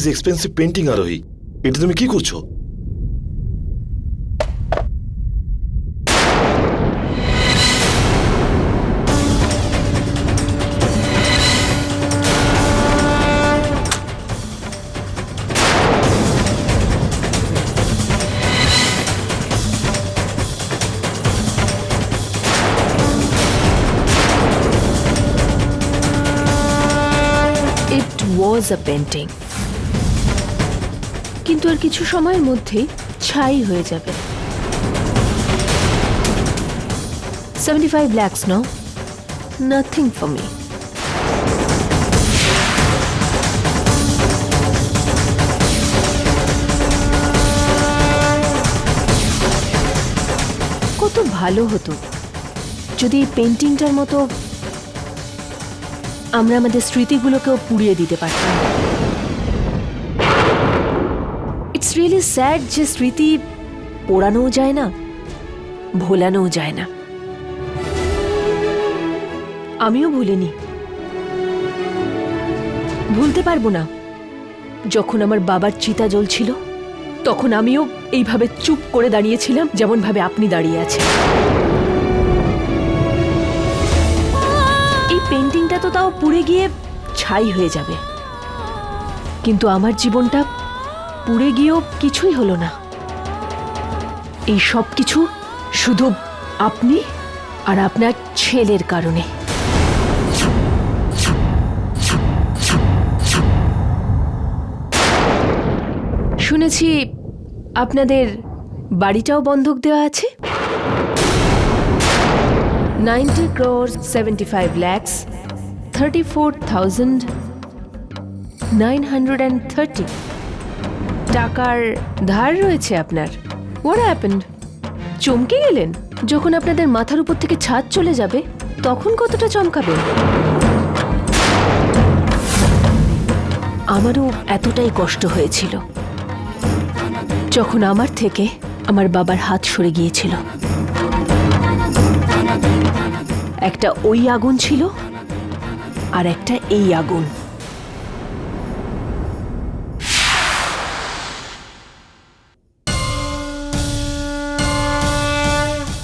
This is expensive painting আরোহী এটা তুমি কি করছ ইট ওয়াজ আ পেন্টিং কিন্তু আর কিছু সময়ের মধ্যেই ছাই হয়ে যাবে। Seventy five lakhs no nothing for me কত ভালো হতো। যদি এই পেন্টিংটার মতো আমরা আমাদের স্মৃতিগুলোকেও পুড়িয়ে দিতে পারতাম। রিয়েলি স্যাড যে স্মৃতি পোড়ানোও যায় না, ভোলানোও যায় না। আমিও ভুলিনি। ভুলতে পারব না। যখন আমার বাবার চিতা জ্বলছিল তখন আমিও এইভাবে চুপ করে দাঁড়িয়েছিলাম যেমন ভাবে আপনি দাঁড়িয়ে আছেন। এই পেন্টিংটা তো তাও পুড়ে গিয়ে ছাই হয়ে যাবে। কিন্তু আমার জীবনটা পুড়ে গিয়েও কিছুই হলো না। এই সব কিছু শুধু আপনি আর আপনার ছেলের কারণে। শুনেছি আপনাদের বাড়িটাও বন্ধক দেওয়া আছে। Ninety crore seventy five lakhs, thirty four thousand nine hundred and thirty. টাকার ধার রয়েছে আপনার। হোয়াট হ্যাপেন্ড চমকে গেলেন? যখন আপনাদের মাথার উপর থেকে ছাদ চলে যাবে, তখন কতটা চমকাবেন? আমারও এতটাই কষ্ট হয়েছিল। যখন আমার থেকে আমার বাবার হাত সরে গিয়েছিল। একটা ওই আগুন ছিল আর একটা এই আগুন।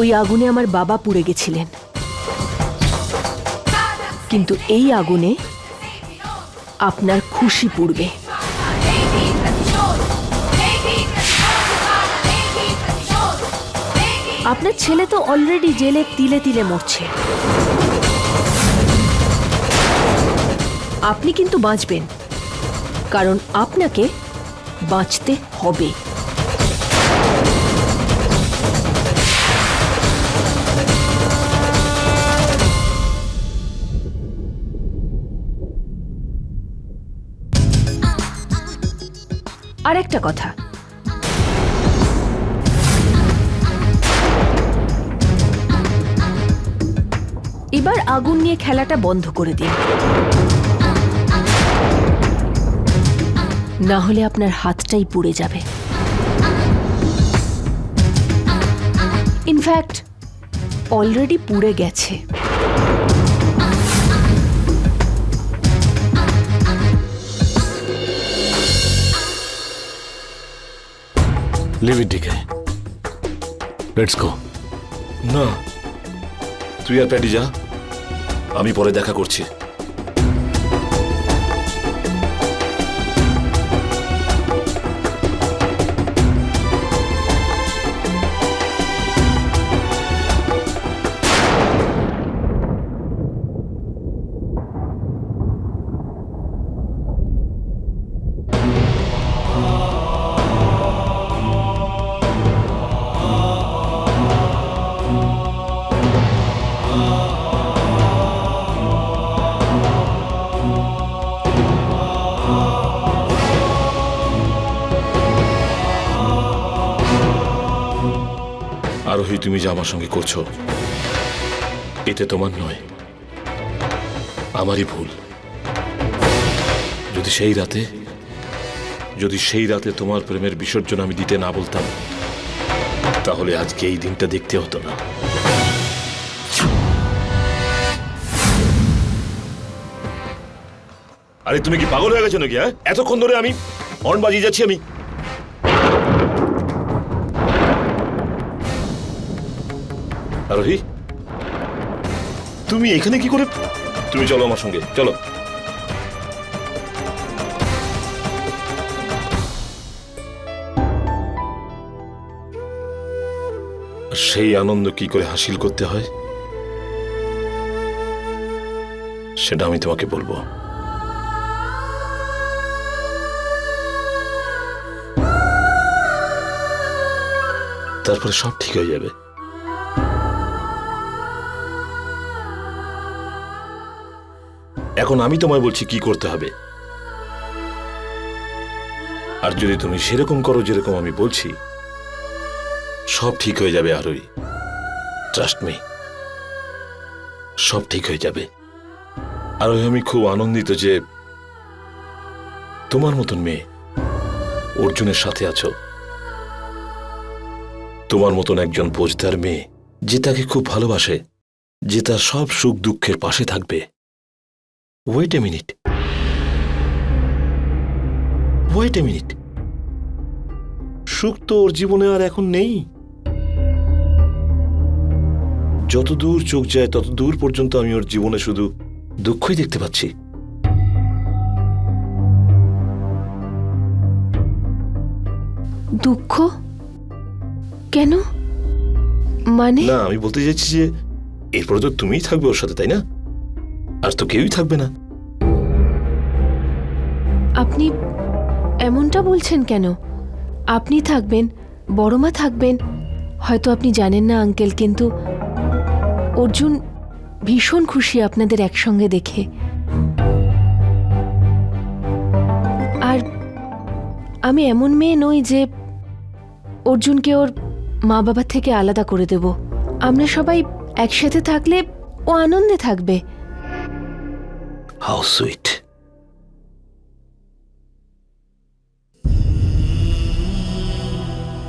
ওই আগুনে আমার বাবা পুড়ে গেছিলেন। কিন্তু এই আগুনে আপনার খুশি পুড়বে। আপনার ছেলে তো অলরেডি জেলে, তিলে তিলে মরছে। আপনি কিন্তু বাঁচবেন, কারণ আপনাকে বাঁচতে হবে। আর একটা কথা। এবার আগুন নিয়ে খেলাটা বন্ধ করে দিন। না হলে আপনার হাতটাই পুড়ে যাবে। ইনফ্যাক্ট অলরেডি পুড়ে গেছে। Leave it decay let's go না তুই আর প্যাডি যা। আমি পরে দেখা করছি। আরোহী তুমি যা আমার সঙ্গে করছ, এতে তোমার নয়, আমারই ভুল। যদি সেই রাতে, যদি সেই রাতে তোমার প্রেমের বিসর্জন আমি দিতে না বলতাম, তাহলে আজকে এই দিনটা দেখতে হতো না। আরে, তুমি কি পাগল হয়ে গেছো নাকি হ্যাঁ? এতক্ষণ ধরে আমি হর্ন বাজিয়ে যাচ্ছি আমি। আরোহী? তুমি এখানে কি করে তুমি চলো আমার সঙ্গে, চলো। সেই আনন্দ কি করে হাসিল করতে হয়? সেটা আমি তোমাকে বলব। তারপরে সব ঠিক হয়ে যাবে। এখন আমি তোমায় বলছি কি করতে হবে। আর যদি তুমি সেরকম করো যেরকম আমি বলছি, সব ঠিক হয়ে যাবে আরোই ট্রাস্ট মি সব ঠিক হয়ে যাবে। আর আমি খুব আনন্দিত যে তোমার মতন মেয়ে অর্জুনের সাথে আছো। তোমার মতন একজন বোঝদার মেয়ে যে তাকে খুব ভালোবাসে, যে তার সব সুখ দুঃখের পাশে থাকবে। Wait a minute wait a minute সুখ তো ওর জীবনে আর এখন নেই। যত দূর চোখ যায় তত দূর পর্যন্ত আমি ওর জীবনে শুধু দুঃখই দেখতে পাচ্ছি। দুঃখ? কেন? মানে? না আমি বলতে চাইছি যে এরপরে তো তুমিই থাকবে ওর সাথে তাই না? আর তো কেউই থাকবে না। আপনি এমনটা বলছেন কেন? আপনি থাকবেন, বড়মা থাকবেন, হয়তো আপনি জানেন না আঙ্কেল, কিন্তু অর্জুন ভীষণ খুশি আপনাদের একসঙ্গে দেখে। আর আমি এমন মেয়ে নই যে অর্জুনকে ওর মা বাবার থেকে আলাদা করে দেব। আমরা সবাই একসাথে থাকলে ও আনন্দে থাকবে। হাউ সুইট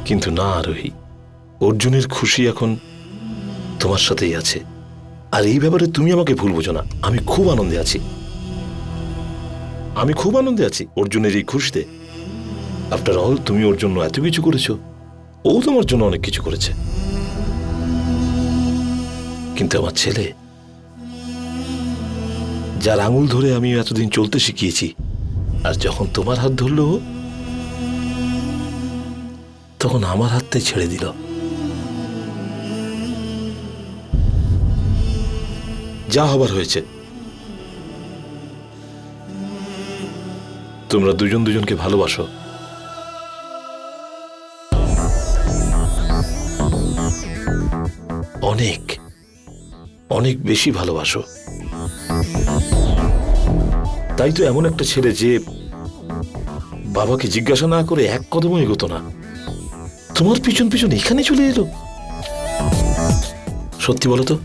কিন্তু না, আরোহী। অর্জুনের খুশি এখন তোমার সাথেই আছে। আর এই ব্যাপারে তুমি আমাকে ভুল বোঝো না। আমি খুব আনন্দে আছি। আমি খুব আনন্দে আছি অর্জুনের এই খুশিতে। আফটার অল তুমি ওর জন্য এত কিছু করেছ। ও তোমার জন্য অনেক কিছু করেছে। কিন্তু আমার ছেলে যার আঙুল ধরে আমি এতদিন চলতে শিখিয়েছি। আর যখন তোমার হাত ধরল, তখন আমার হাতটাই ছেড়ে দিল। যা হবার হয়েছে। তোমরা দুজন দুজনকে ভালোবাসো। অনেক অনেক বেশি ভালোবাসো। তাই তো এমন একটা ছেলে যে বাবাকে জিজ্ঞাসা না করে এক কদমও এগোতো না। তোমার পিছন পিছন এখানে চলে এলো। সত্যি বলো তো?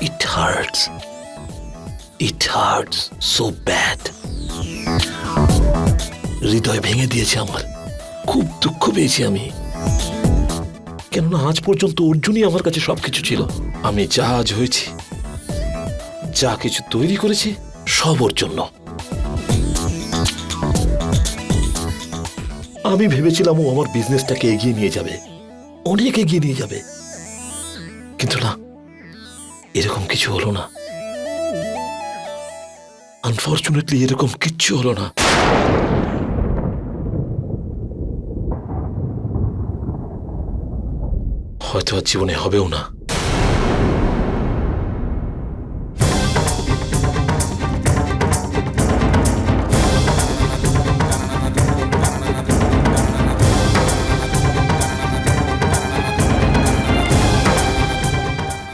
It hurts it hurts so bad হৃদয় ভেঙে দিয়েছে আমার। খুব দুঃখ পেয়েছি আমি। কেননা আজ পর্যন্ত অর্জুনই আমার কাছে সবকিছু ছিল। আমি যা আজ হয়েছি। যা কিছু তৈরি করেছি, সব ওর জন্য। আমি ভেবেছিলাম ও আমার বিজনেসটাকে এগিয়ে নিয়ে যাবে। অনেক এগিয়ে নিয়ে যাবে। কিন্তু না, এরকম কিছু হলো না। আনফর্চুনেটলি এরকম কিচ্ছু হলো না। হয়তো আর জীবনে হবেও না।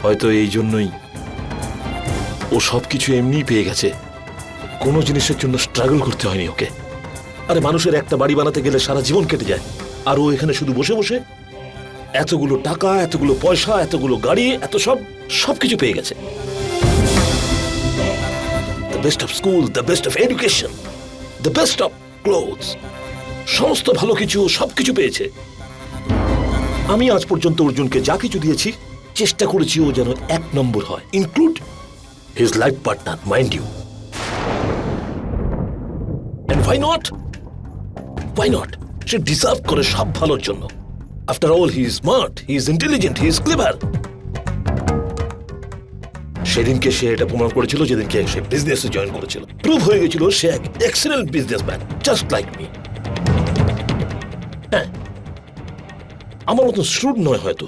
হয়তো এই জন্যই। ও সবকিছু এমনিই পেয়ে গেছে। কোনো জিনিসের জন্য স্ট্রাগল করতে হয়নি ওকে। আরে মানুষের একটা বাড়ি বানাতে গেলে সারা জীবন কেটে যায়। আর ও এখানে শুধু বসে বসে এতগুলো টাকা, এতগুলো পয়সা, এতগুলো গাড়ি, এত সব, সবকিছু পেয়ে গেছে। The best of school the best of education the best of clothes সমস্ত ভালো কিছু সবকিছু পেয়েছে। আমি আজ পর্যন্ত অর্জুনকে যা কিছু দিয়েছি চেষ্টা করেছি ও যেন এক নম্বর হয়। Include his life partner mind you ভাই নট ওয়াই নট সে করে সব ভালোর জন্য। After all he is smart he is intelligent he is clever সেদিনকে সে এটা প্রমাণ করেছিল, যেদিনকে সে বিজনেসে জয়েন করেছিল। প্রুভ হয়ে গেছিল সে এক excellent businessman just like me হ্যাঁ। আমার মতন শ্রুড নয় হয়তো।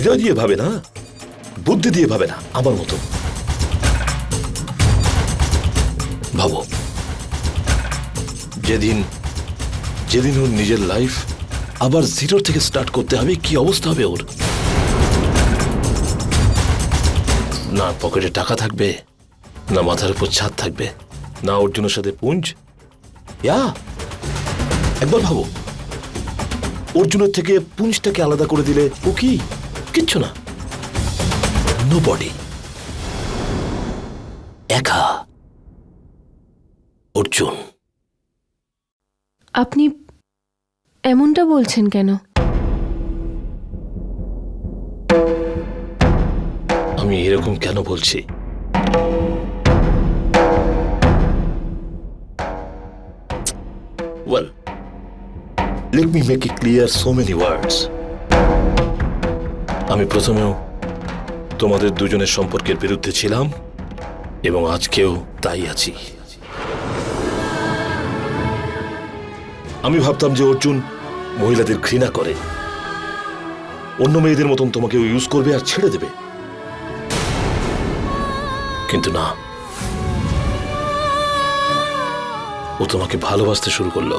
হৃদয় দিয়ে ভাবে না, বুদ্ধি দিয়ে ভাবে না, আমার মতো। ভাবো। যেদিন যেদিন ওর নিজের লাইফ আবার জিরো থেকে স্টার্ট করতে হবে, কি অবস্থা হবে ওর? না পকেটে টাকা থাকবে, না মাথার উপর ছাদ থাকবে, না অর্জুনের সাথে পুঞ্জ। ইয়া! একবার ভাবো। অর্জুনের থেকে পুঞ্জটাকে আলাদা করে দিলে ও কি? কিচ্ছু না। নো বডি একা। অর্জুন। আপনি এমনটা বলছেন কেন? আমি এরকম কেন বলছি? Well let me make it clear so many words আমি প্রথমেও তোমাদের দুজনের সম্পর্কের বিরুদ্ধে ছিলাম এবং আজকেও তাই আছি। আমি ভাবতাম যে অর্জুন মহিলাদের ঘৃণা করে। অন্য মেয়েদের মতন তোমাকে ইউজ করবে আর ছেড়ে দেবে। কিন্তু না। ও তোমাকে ভালোবাসতে শুরু করল।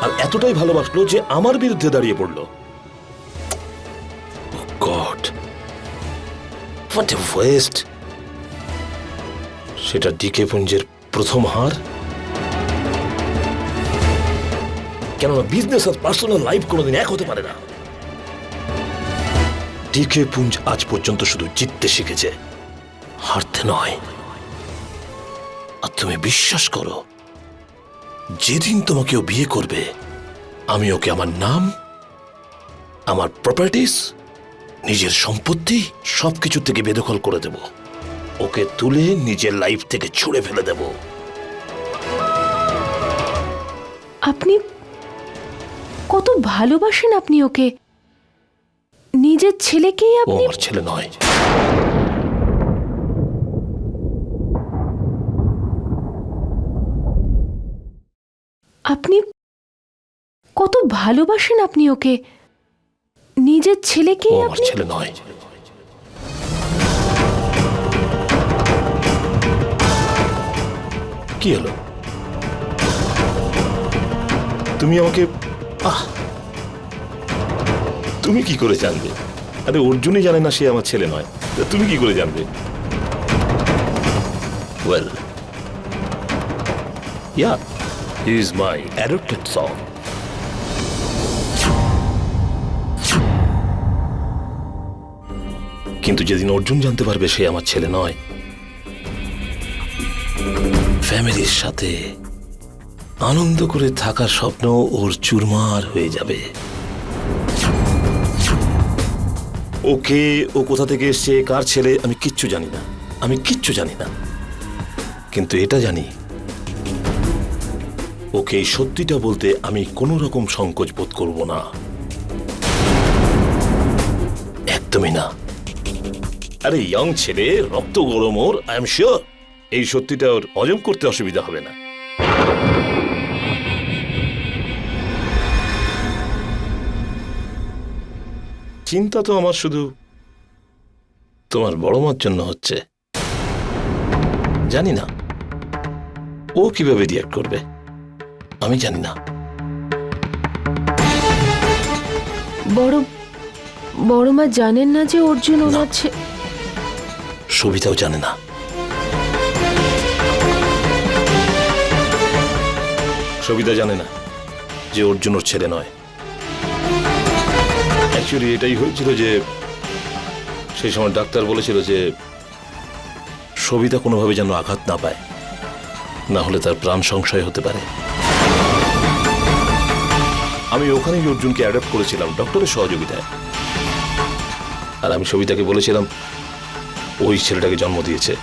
আর এতটাই ভালোবাসলো যে আমার বিরুদ্ধে দাঁড়িয়ে পড়ল। ওয়েস্ট সেটা ডিকে পুঞ্জের প্রথম হার। কেননা বিজনেস আর পার্সোনাল লাইফ কোনোদিন এক হতে পারে না। ডিকে পুঞ্জ আজ পর্যন্ত শুধু জিততে শিখেছে। হারতে নয়। আর তুমি বিশ্বাস করো, যেদিন তোমাকে ও বিয়ে করবে, আমি ওকে আমার নাম, আমার প্রপার্টিস নিজের সম্পত্তি সবকিছু থেকে বেদখল করে দেব। ওকে তুলে নিজের লাইফ থেকে ছুঁড়ে ফেলে দেব। আপনি কত ভালোবাসেন আপনি ওকে। নিজের ছেলেকেই ও আপনি আমার ছেলে নয়। আপনি কত ভালোবাসেন আপনি ওকে। নিজের ও ছেলেকেই আমার আপনি ছেলে নয়। কি হলো? তুমি আমাকে আহ! তুমি কি করে জানবে? আরে অর্জুনই জানে না সে আমার ছেলে নয়। তা তুমি কি করে জানবে? Well yeah is my adopted song কিন্তু যেদিন অর্জুন জানতে পারবে সে আমার ছেলে নয়। ফ্যামিলির সাথে আনন্দ করে থাকার স্বপ্ন ওর চুরমার হয়ে যাবে। ওকে, ও কোথা থেকে এসছে, কার ছেলে, আমি কিচ্ছু জানি না। আমি কিচ্ছু জানি না। কিন্তু এটা জানি, ওকে সত্যিটা বলতে আমি কোনো রকম সংকোচ বোধ করব না। একদমই না। আরে ইয়ং ছেলে রক্ত গরম ওর আই এম শিওর এই সত্যিটা ওর হজম করতে অসুবিধা হবে না। চিন্তা তো আমার শুধু তোমার বড় মার জন্য হচ্ছে। জানি না ও কীভাবে রিয়াক্ট করবে আমি জানি না। বড় বড় মা জানেন না যে অর্জুন ওনার ছে- সবিতাও জানে না। সবিতা জানে না যে অর্জুন ওর ছেলে নয়। অ্যাকচুয়ালি এটাই হয়েছিল যে সেই সময় ডাক্তার বলেছিল যে সবিতা কোনোভাবে যেন আঘাত না পায়, না হলে তার প্রাণ সংশয় হতে পারে। আমি ওখানেই অর্জুনকে অ্যাডাপ্ট করেছিলাম ডক্টরের সহযোগিতায়। আর আমি সবিতাকে বলেছিলাম ওই ছেলেটাকে জন্ম দিয়েছে।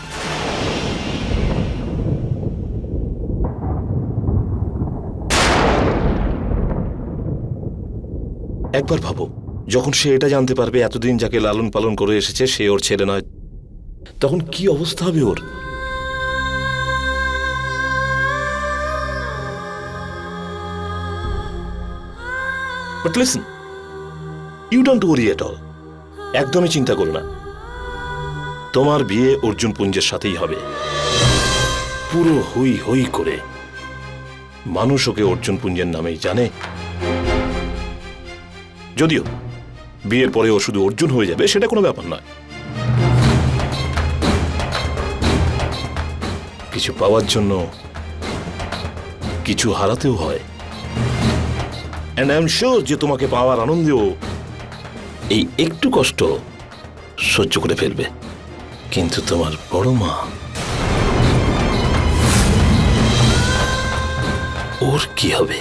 একবার ভাবো, যখন সে এটা জানতে পারবে এতদিন যাকে লালন পালন করে এসেছে, সে ওর ছেলে নয়। তখন কি অবস্থা হবে ওর? But you don't worry at all একদমই চিন্তা করো না। তোমার বিয়ে অর্জুন পুঞ্জের সাথেই হবে। পুরো হই হই করে। মানুষ ওকে অর্জুন পুঞ্জের নামেই জানে। যদিও, বিয়ের পরে ও শুধু অর্জুন হয়ে যাবে, সেটা কোনো ব্যাপার নয়। কিছু পাওয়ার জন্য কিছু হারাতেও হয়। অ্যান্ড আই এম যে তোমাকে পাওয়ার আনন্দেও এই একটু কষ্ট সহ্য করে ফেলবে। কিন্তু তোমার বড় মা, ওর কি হবে?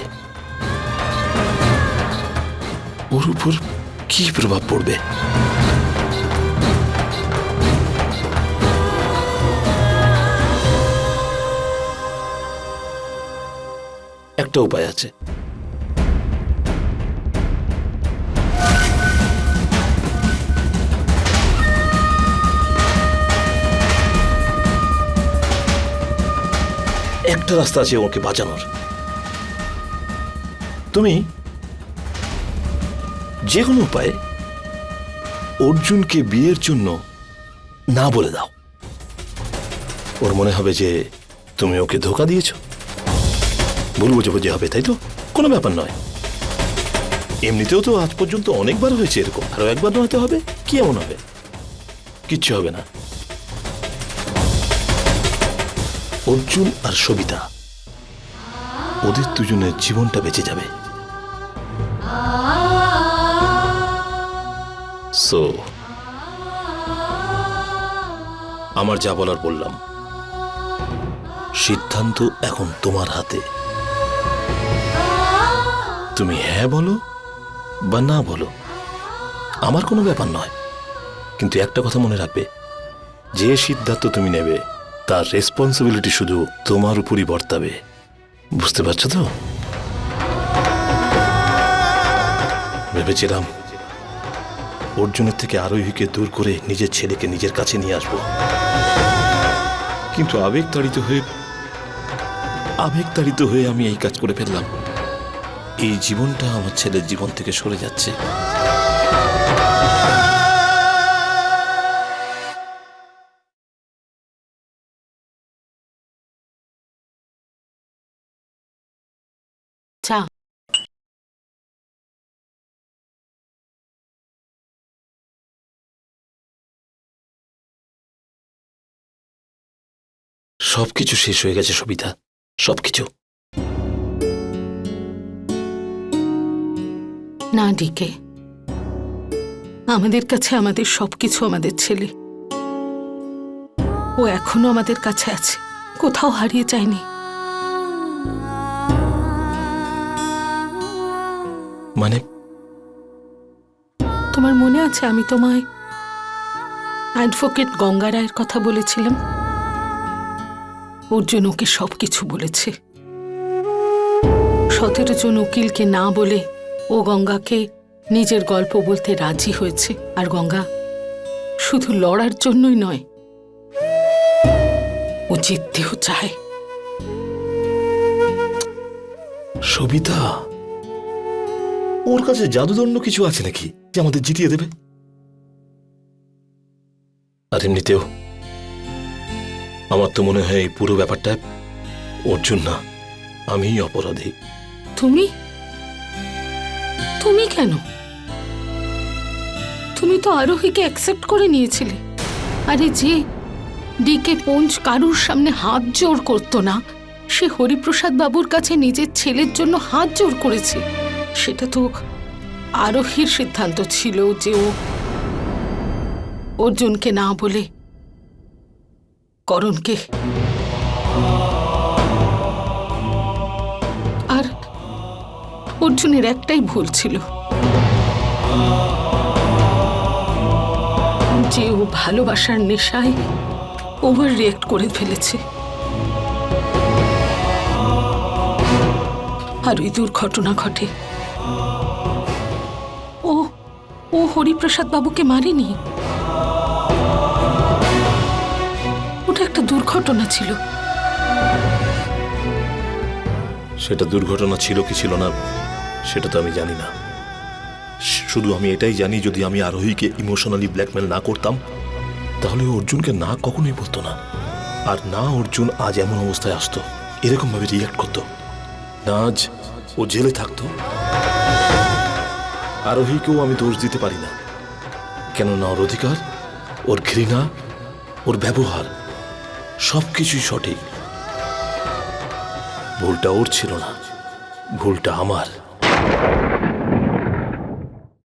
ওর উপর কি প্রভাব পড়বে? একটা উপায় আছে। একটা রাস্তা আছে ওকে বাঁচানোর। তুমি যে কোনো উপায়ে অর্জুনকে বিয়ের জন্য না বলে দাও। ওর মনে হবে যে তুমি ওকে ধোকা দিয়েছ। ভুল বোঝাবুঝি হবে, তাই তো? কোনো ব্যাপার নয়। এমনিতেও তো আজ পর্যন্ত অনেকবার হয়েছে এরকম। আরও একবার নয়তো হবে, কি এমন হবে? কিচ্ছু হবে না। অর্জুন আর সবিতা। ওদের দুজনের জীবনটা বেঁচে যাবে। সো আমার যা বলার বললাম। সিদ্ধান্ত এখন তোমার হাতে। তুমি হ্যাঁ বলো বা না বলো, আমার কোনো ব্যাপার নয়। কিন্তু একটা কথা মনে রাখবে, যে সিদ্ধান্ত তুমি নেবে তার রেসপন্সিবিলিটি শুধু তোমার উপরই বর্তাবে। বুঝতে পারছ তো? ভেবেছিলাম অর্জুনের থেকে আরোহীকে দূর করে নিজের ছেলেকে নিজের কাছে নিয়ে আসব। কিন্তু আবেগ তাড়িত হয়ে আবেগ তাড়িত হয়ে আমি এই কাজ করে ফেললাম। এই জীবনটা আমার ছেলের জীবন থেকে সরে যাচ্ছে। সবকিছু শেষ হয়ে গেছে সবিতা সবকিছু। না ডিকে। আমাদের কাছে আমাদের সবকিছু আমাদের ছেলে। ও এখনও আমাদের কাছে আছে। কোথাও হারিয়ে যায়নি। মানে? তোমার মনে আছে আমি তোমায় অ্যাডভোকেট গঙ্গা রায়ের কথা বলেছিলাম? অর্জুন ওকে সবকিছু বলেছে। সতেরো জন উকিলকে না বলে ও গঙ্গাকে নিজের গল্প বলতে রাজি হয়েছে। আর গঙ্গা শুধু লড়ার জন্যই নয়, ও জিততেও চায়। সবিতা, ওর কাছে জাদুদণ্ড কিছু আছে নাকি? যে আমাদের জিতিয়ে দেবে? আর এমনিতেও আমার তো মনে হয় এই পুরো ব্যাপারটা অর্জুন না, আমিই অপরাধী। তুমি? তুমি কেন? তুমি তো আরোহীকে অ্যাকসেপ্ট করে নিয়েছিলে। আরে যে ডিকে পঞ্চ কারুর সামনে হাত জোর করতো না, সে হরিপ্রসাদ বাবুর কাছে নিজের ছেলের জন্য হাত জোর করেছে। সেটা তো আরোহীর সিদ্ধান্ত ছিল যে ও অর্জুনকে না বলে করণকে। আর অর্জুনের একটাই ভুল ছিল। যে ও ভালোবাসার নেশায় ওভার রিয়েক্ট করে ফেলেছে। আর ওই দুর্ঘটনা ঘটে। ও ও হরিপ্রসাদ বাবুকে মারেনি? একটা দুর্ঘটনা ছিল। সেটা দুর্ঘটনা ছিল কি ছিল না, সেটা তো আমি জানি না। শুধু আমি এটাই জানি, যদি আমি আরোহীকে ইমোশনালি ব্ল্যাকমেল না করতাম, তাহলে অর্জুনকে না কখনোই বলতো না। আর না অর্জুন আজ এমন অবস্থায় আসতো এরকম ভাবে রিয়াক্ট করতো। না আজ ও জেলে থাকতো। আরোহীকেও আমি দোষ দিতে পারি না। কেননা ওর অধিকার, ওর ঘৃণা, ওর ব্যবহার। সব কিছুই সঠিক। ভুলটা ওর ছিল না ভুলটা আমার।